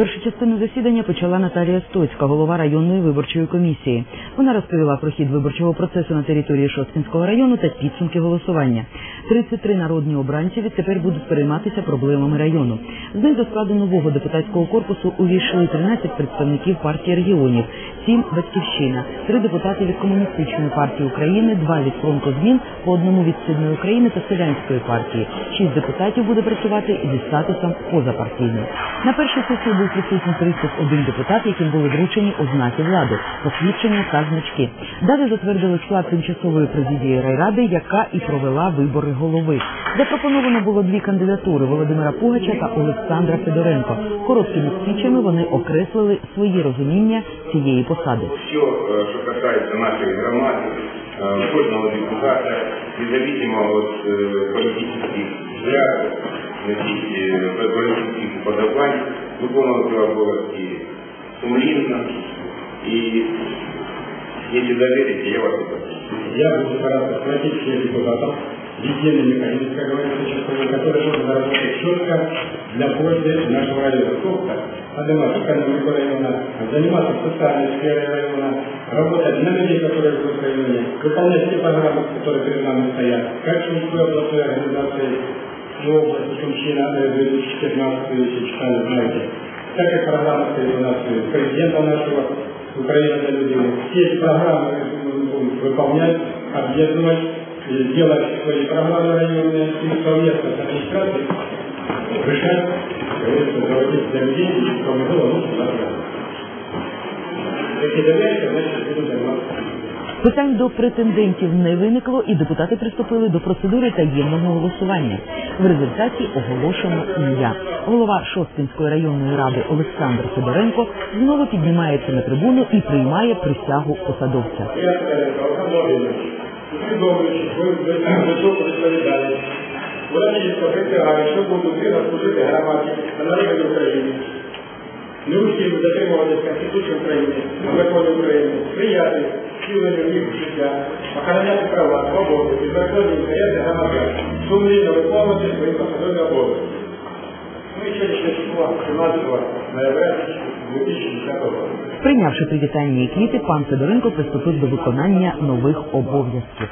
Першу частину засідання почала Наталія Стоцька, голова районної виборчої комісії. Вона розповіла про хід виборчого процесу на території Шосткінського району та підсумки голосування. 33 народні обранці відтепер будуть перейматися проблемами району. З них до складу нового депутатського корпусу увійшли 13 представників партії регіонів, 7 – батьківщина, 3 депутати від комуністичної партії України, 2 від фронту змін, по одному від Східної України та селянської партії. 6 депутатів буде працювати і зі статусом позапартійним. На першій сесії був присутній 31 депутат, яким були вручені ознаки влади, посвідчення та значки. Далі затвердили склад тимчасової президії райради, яка і провела вибори голови. Запропоновано було дві кандидатури Володимира Пугача та Олександра Федоренко. Короткими спічами вони окреслили свої розуміння цієї посади. Все, э, что касается нашей громады, э, кожного депутата, независимо от э, политических взглядов, значит, э, политических уподобань, виконувати обов'язки сумлінно. І если доверите, я вас попрошу. Я буду стараться схватить всех депутатов, единый механизм, как говорится, часовой, который будет заработать четко для пользы нашего района. Сколько поднимать экономику района, заниматься социальной сферой района, работать на людей, которые живут в районе, выполнять все программы, которые перед нами стоят, как Шумской областной организации и области Шумщина э, 2015, если читали, знаете, так как программа стоит у нас э, президента нашего Украина для людей. Все эти программы мы будем выполнять, объединять, и делать свои программы районные и совместно с администрацией решать, как говорится, заводить для людей, чтобы было лучше завтра. Если доверяете, значит буду заниматься. Питань до претендентів не виникло, і депутати приступили до процедури таємного голосування. В результаті оголошено ім'я. Голова Шосткинської районної ради Олександр Федоренко знову піднімається на трибуну і приймає присягу посадовця. Присягаю, що буду служити громаді та народу України, неухильно дотримуватись Конституції України, законів України, сприяти втіленню їх життя, охороняти права, свободи і законні інтереси громадян, сумлінно виконувати свої посадові обов'язки. І сьогоднішнє число 17 ноября 2010 року. Прийнявши привітання і квіти, пан Федоренко приступив до виконання нових обов'язків.